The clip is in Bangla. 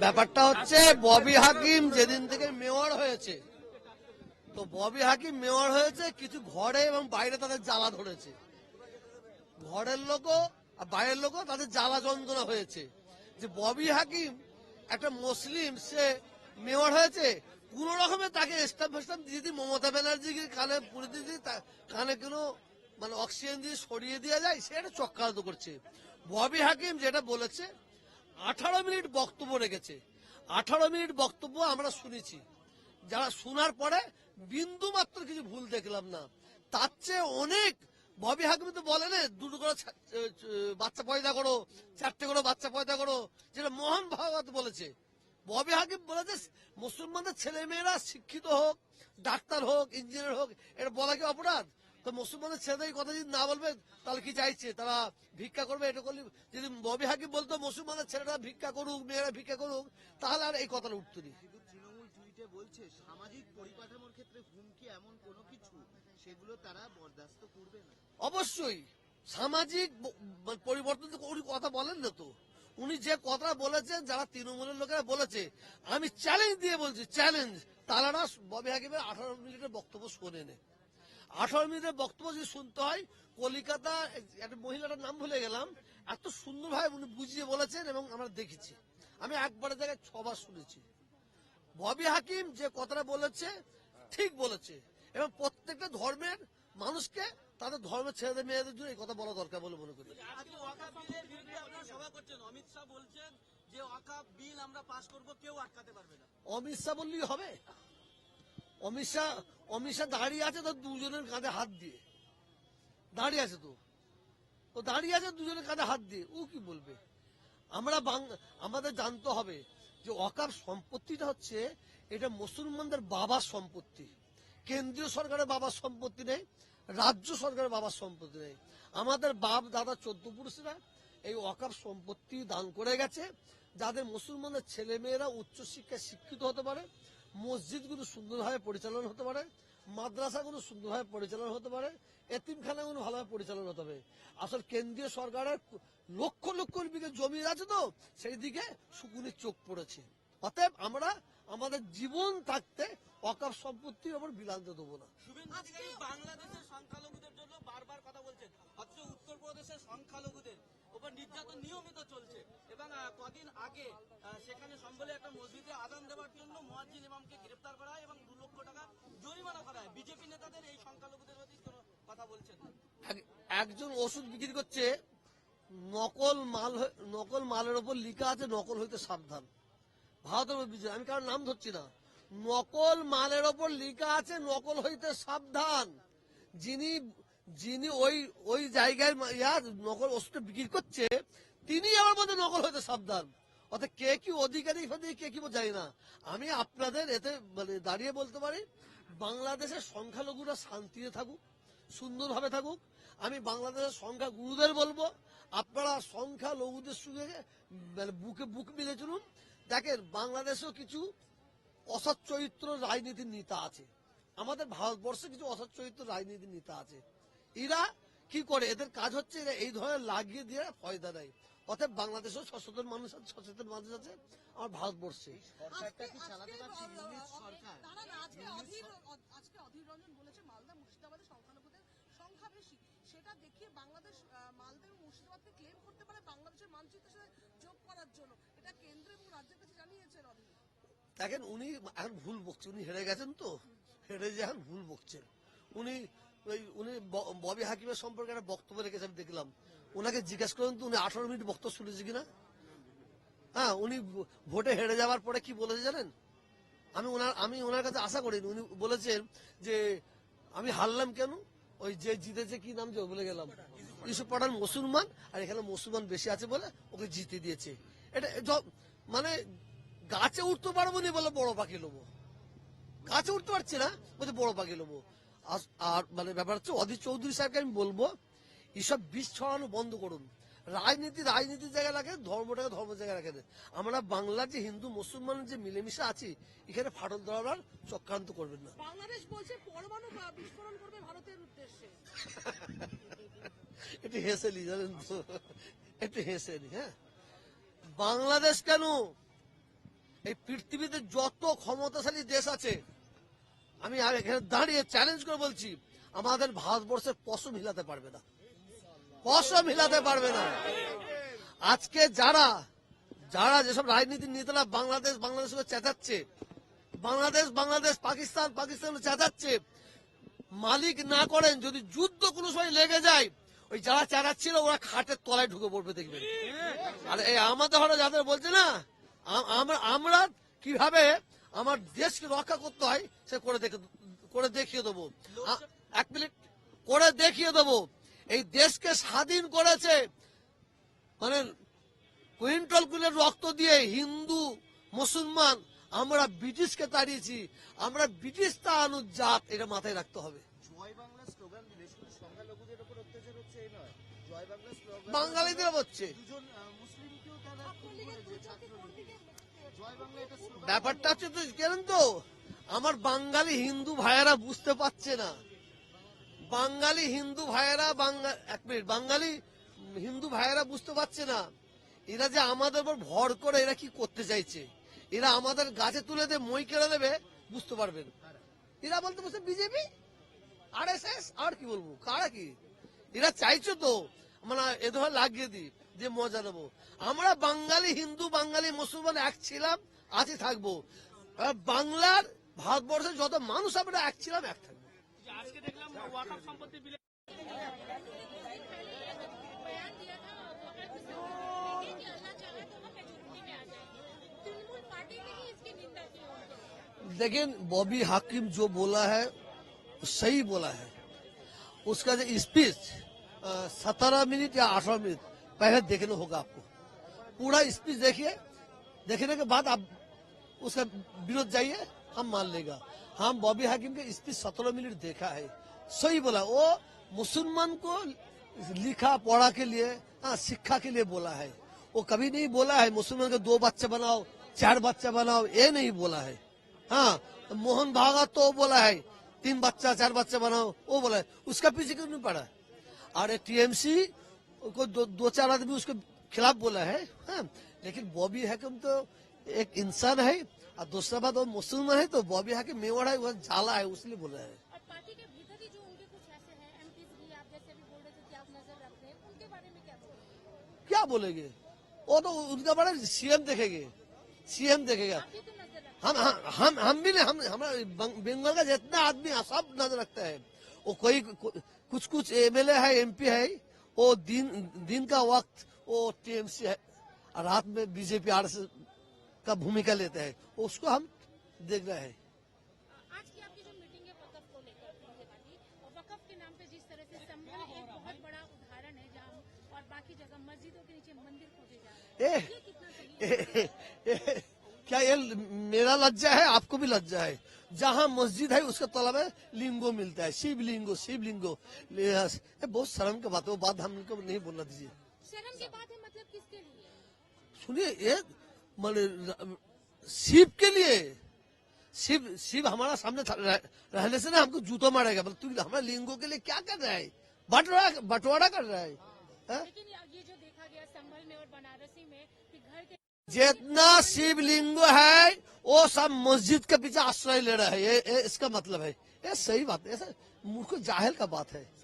ব্যাপারটা হচ্ছে ববি হাকিম যেদিন থেকে মেয়র হয়েছে, তো ববি হাকিম মেয়র হয়েছে কিছু ঘরে এবং বাইরে তাদের জ্বালা ধরেছে। ঘরের লোকও আর বাইরের লোকও তাদের জ্বালা যন্ত্রণা হয়েছে। যে ববি হাকিম একটা মুসলিম, সে মেয়র হয়েছে, কোন রকমে তাকে স্টাম্প ফেস্টাম্প দিয়ে দিই মমতা ব্যানার্জিকে কানে পুরে দিয়ে কানে কোনো মানে অক্সিজেন দিয়ে সরিয়ে দেওয়া যায়, সে একটা চক্রান্ত করছে। ববি হাকিম যেটা বলেছে আঠারো মিনিট বক্তব্য রেখেছে। আঠারো মিনিট বক্তব্য আমরা শুনেছি। যারা শোনার পরে বিন্দু মাত্র কিছু ভুল দেখলাম না। তার চেয়ে অনেক ববি হাকিম তো বলে না, দুটো করে বাচ্চা পয়দা করো, চারটে করে বাচ্চা পয়দা করো, যেটা মোহন ভাগবত বলেছে। ববি হাকিম বলেছে, মুসলমানদের ছেলে মেয়েরা শিক্ষিত হোক, ডাক্তার হোক, ইঞ্জিনিয়ার হোক, এটা বলা কি অপরাধ? তো মুসলমানের ছেলেদের এই কথা যদি না বলবে তাহলে কি চাইছে তারা ভিক্ষা করবে এটা করলে যদি ববি হাকিম বলতো মুসলমানের ছেলেরা ভিক্ষা করুক মেয়েরা ভিক্ষা করুক তাহলে আর এই কথাটা উঠতো না টুইটে বলছে সামাজিক পরিকাঠামোর ক্ষেত্রে হুমকি এমন কোনো কিছু সেগুলো তারা বরদাস্ত করবে না। অবশ্যই সামাজিক পরিবর্তন উনি কথা বলেন না তো। উনি যে কথা বলেছেন যারা তৃণমূলের লোকেরা বলেছে আমি চ্যালেঞ্জ দিয়ে বলছি চ্যালেঞ্জ তারা ববি হাকিমের আঠারো মিনিটের বক্তব্য শোনে নে আঠারো মিনিটের বক্তব্য যদি শুনতে হয় কলিকাতা একটা মহিলাটার নাম ভুলে গেলাম এত সুন্দরভাবে উনি বুঝিয়ে বলেছেন এবং আমরা দেখেছি। আমি একবারের জায়গায় ছবার শুনেছি। ববি হাকিম যে কথাটা বলেছে ঠিক বলেছে। এবং প্রত্যেকটা ধর্মের মানুষকে তাদের ধর্মের ছেলেদের মেয়েদের জন্য এই কথা বলা দরকার বলে মনে করি। অমিত শাহ বললেই হবে। অমিত শাহ অমিত শাহ দাঁড়িয়ে আছে তো দুজনের কাঁধে হাত দিয়ে। দাঁড়িয়ে আছে তো। ও দাঁড়িয়ে আছে দুজনের কাঁধে হাত দিয়ে। ও কি বলবে? আমরা আমাদের জানতে হবে যে অকাপ সম্পত্তিটা হচ্ছে এটা মুসলমানদের বাবার সম্পত্তি। কেন্দ্রীয় সরকারের বাবার সম্পত্তি নেই, রাজ্য সরকারের বাবার সম্পত্তি নেই। আমাদের বাপ, দাদা চোদ্দ পুরুষরা এই অকাপ সম্পত্তি দান করে গেছে, যাদের মুসলমানের ছেলে মেয়েরা উচ্চশিক্ষায় শিক্ষিত হতে পারে মসজিদগুলো সুন্দরভাবে পরিচালনা হতে পারে মাদ্রাসাগুলো সুন্দরভাবে পরিচালনা হতে পারে এতিমখানাগুলো ভালোভাবে পরিচালনা হতে হবে। আসলে কেন্দ্রীয় সরকারের লক্ষ লক্ষ বিঘে জমি আছে তো সেই দিকে শুকুনির চোখ পড়েছে। অতএব আমরা আমাদের জীবন থাকতে অকাপ সম্পত্তির ওপর বিলান্ত দেবো না। বাংলাদেশের সংখ্যালঘুদের জন্য বারবার কথা বলছেন। অথচ উত্তরপ্রদেশের সংখ্যালঘুদের উপর নির্যাতন নিয়মিত চলছে। এবং কদিন আগে সেখানে সম্বলে একটা মসজিদে জন্য ইমামকে গ্রেপ্তার করা হয় এবং দু লক্ষ টাকা জরিমানা করা হয়। বিজেপি নেতাদের এই সংখ্যালঘুদের প্রতি কথা বলছেন একজন ওষুধ বিক্রি করছে, নকল মাল নকল মালের ওপর লিখা আছে, নকল হইতে সাবধান। ভারতের উপর বিজয় আমি কারোর নাম ধরছি না। নকল মালের ওপর লিখা আছে, নকল হইতে সাবধান। যিনি যিনি ওই ওই জায়গায় নকল ওষুধটা বিক্রি করছে তিনি আমার মধ্যে নকল হইতে সাবধান। অর্থাৎ কে কি অধিকারী ফধিকারী কে কি জানি না। আমি আপনাদের এতে মানে দাঁড়িয়ে বলতে পারি, বাংলাদেশের সংখ্যালঘুরা শান্তিতে থাকুক, সুন্দরভাবে থাকুক। আমি বাংলাদেশের সংখ্যা গুরুদের বলব। আপনারা সংখ্যা লঘুদের সঙ্গে মানে বুকে বুক মিলে চলুন। দেখেন, বাংলাদেশেও কিছু অসৎ চরিত্র রাজনীতির নেতা আছে। আমাদের ভারতবর্ষে কিছু অসৎ চরিত্র রাজনীতির নেতা আছে। এরা কি করে? এদের কাজ হচ্ছে এরা এই ধরনের লাগিয়ে দিয়ে ফয়দা দেয়। অতএব বাংলাদেশেও সচেতন মানুষ আছে সচেতন মানুষ আছে আমার ভারতবর্ষে। সরকারটা কি চালাতে পারছে? ইউনিট সরকার? দাঁড়ান, আজকে অধীর রঞ্জন বলেছে মালদা মুর্শিদাবাদে সংখ্যালঘুদের সংখ্যা বেশি। সেটা দেখিয়ে বাংলাদেশ মালদা এবং মুর্শিদাবাদকে ক্লেম করতে পারে বাংলাদেশের মানচিত্রের সাথে যোগ করার জন্য। এটা কেন্দ্র এবং রাজ্যের কাছে জানিয়েছেন অধীর। দেখেন উনি এখন ভুল বকছেন। উনি হেরে গেছেন তো। হেরে যে এখন ভুল বকছেন। উনি ওই উনি ব- ববি হাকিমের সম্পর্কে একটা বক্তব্য রেখেছে আমি দেখলাম। ওনাকে জিজ্ঞেস করেন তো উনি আঠারো মিনিট বক্তব্য শুনেছে কিনা? হ্যাঁ উনি ভোটে হেরে যাওয়ার পরে কি বলেছে জানেন? আমি ওনার আমি ওনার কাছে আশা করিনি। উনি বলেছেন যে, আমি হারলাম কেন? ওই যে জিতেছে কি নাম যে বলে গেলাম। ইউসুফ পাঠান মুসলমান, আর এখানে মুসলমান বেশি আছে বলে ওকে জিতে দিয়েছে। এটা মানে গাছে উঠতে পারব না বলে বড় পাখি লোবো। গাছে উঠতে পারছি না বলছে বড় পাখি লোবো। আর- মানে ব্যাপার হচ্ছে অধীর চৌধুরী সাহেবকে আমি বলব এসব বিষ ছড়ানো বন্ধ করুন। রাজনীতি রাজনীতির জায়গায় রাখে ধর্মটাকে ধর্ম জায়গায় রাখেন। আমরা বাংলার যে হিন্দু মুসলমান যে মিলেমিশে আছি এখানে ফাটল ধরাবার চক্রান্ত করবেন না। বাংলাদেশ বলছে পরমাণু বিস্ফোরণ করবে ভারতের উদ্দেশ্যে। একটু হেসে নি জানেন তো। একটু হেসে নি হ্যাঁ। বাংলাদেশ কেন? এই পৃথিবীতে যত ক্ষমতাশালী দেশ আছে আমি আর এখানে দাঁড়িয়ে চ্যালেঞ্জ করে বলছি আমাদের ভারতবর্ষে পশম হিলাতে পারবে না। পশম হিলাতে পারবে না। আজকে যারা যারা যেসব রাজনীতির নেতারা বাংলাদেশ বাংলাদেশকে চেঁচাচ্ছে, বাংলাদেশ বাংলাদেশ, পাকিস্তান পাকিস্তান চেঁচাচ্ছে, মালিক না করেন, যদি যুদ্ধ কোনো সময় লেগে যায়, ওই যারা চেঁচাচ্ছিল ওরা খাটের তলায় ঢুকে পড়বে, দেখবেন। আর এই আমাদের হলো যাদের বলছে না আমরা আমরা কীভাবে আমার দেশকে রক্ষা করতে হয়, সে করে দেখে, করে দেখিয়ে দেবো। এক মিনিট, করে দেখিয়ে দেবো। এই দেশকে স্বাধীন করেছে। মানে কুইন্টল কুইন্টল রক্ত দিয়ে হিন্দু মুসলমান আমরা ব্রিটিশকে তাড়িয়েছি। আমরা ব্রিটিশ তাড়ানো জাত এটা মাথায় রাখতে হবে। জয় বাংলা স্লোগান দিলে শুধু সংখ্যালঘুদের উপর অত্যাচার হচ্ছে এই নয়। জয় বাংলা স্লোগান বাঙালিদের হচ্ছে। ব্যাপারটা হচ্ছে তো জানেন তো আমার বাঙালি হিন্দু ভাইয়েরা বুঝতে পারছে না। বাঙালি হিন্দু ভাইয়েরা এক মিনিট, বাঙালি হিন্দু ভাইয়েরা বুঝতে পারছে না, এরা যে আমাদের উপর ভর করে এরা কি করতে চাইছে? এরা আমাদের গাছে তুলে দিয়ে মই কেড়ে দেবে বুঝতে পারবেন। এরা বলতে বসে বিজেপি? আর এস এস আর কি বলব? কারা কি? এরা চাইছো তো মানে এ ধর লাগিয়ে দিই, যে মজা নেব। আমরা বাঙালি হিন্দু, বাঙালি মুসলমান এক ছিলাম, আছি থাকব। বাংলার ভারতবর্ষের যত মানুষ আমরা এক ছিলাম, এক থাকব। ওয়াকফ সম্পত্তি বিলে बयान दिया था वोटर की संख्या कि अल्लाह चाहे तो हम मेजोरिटी में आ जाए तृणमूल पार्टी ने ही इसकी निंदा की है लेकिन बॉबी हाकिम जो बोला है वो सही बोला है उसका जो स्पीच सत्रह मिनट या अठारह मिनट पहले देखना होगा आपको पूरा स्पीच देखिए देखने के बाद आप उसका विरोध जाइए हम मान लेगा हम बॉबी हाकिम के स्पीच सत्रह मिनट देखा है सही बोला। वो मुसलमान को लिखा पढ़ा के लिए हाँ शिक्षा के लिए बोला है। वो कभी नहीं बोला है मुसलमान के दो बच्चे बनाओ चार बच्चे बनाओ ये नहीं बोला है। हाँ मोहन भागा तो बोला है तीन बच्चा चार बच्चे बनाओ वो बोला है। उसका पीछे क्यों नहीं पड़ा? और टीएमसी को दो, दो चार आदमी उसके खिलाफ बोला है हाँ लेकिन बॉबी हाकिम तो एक इंसान है और दूसरा बात वो मुसलमान है तो बॉबी हाकिम मेवाड़ है वह जाला है उसलिए बोला है। क्या बोलेंगे? वो तो उनका बड़ा सीएम देखेंगे। सीएम देखेगा। हम हम हम भी नहीं, हम, हमारा बंगाल का जितना आदमी सब नज़र रखता है। वो कोई कुछ कुछ एमएलए है, एमपी है, वो दिन दिन का वक्त वो टीएमसी है। रात में बीजेपी आरएसएस का भूमिका लेता है, उसको हम देख रहे हैं। और बाकी जगह मस्जिदों के नीचे मंदिर खोजे जा रहे हैं। है? क्या ये मेरा लज्जा है? आपको भी लज्जा है? जहाँ मस्जिद है उसके तलब है लिंगो मिलता है। शिव लिंगो शिव लिंगो। ये बहुत शर्म की बात है। वो बात हमको नहीं बोलना दीजिए। शर्म की बात है मतलब किसके लिए? सुनिए ये माने शिव के लिए। शिव शिव हमारा सामने रह- रहने से ना हमको जूतो मारेगा। मतलब तू हमारे लिंगो के लिए क्या कर रहा है? बंटवारा बंटवारा कर रहा है? हाँ? लेकिन ये जो देखा गया संभल में और बनारसी में कि घर के जितना शिवलिंग है वो सब मस्जिद के पीछे आश्रय ले रहे है। ये, ये इसका मतलब है। ये सही बात है। ऐसा मूर्ख जाहिल का बात है।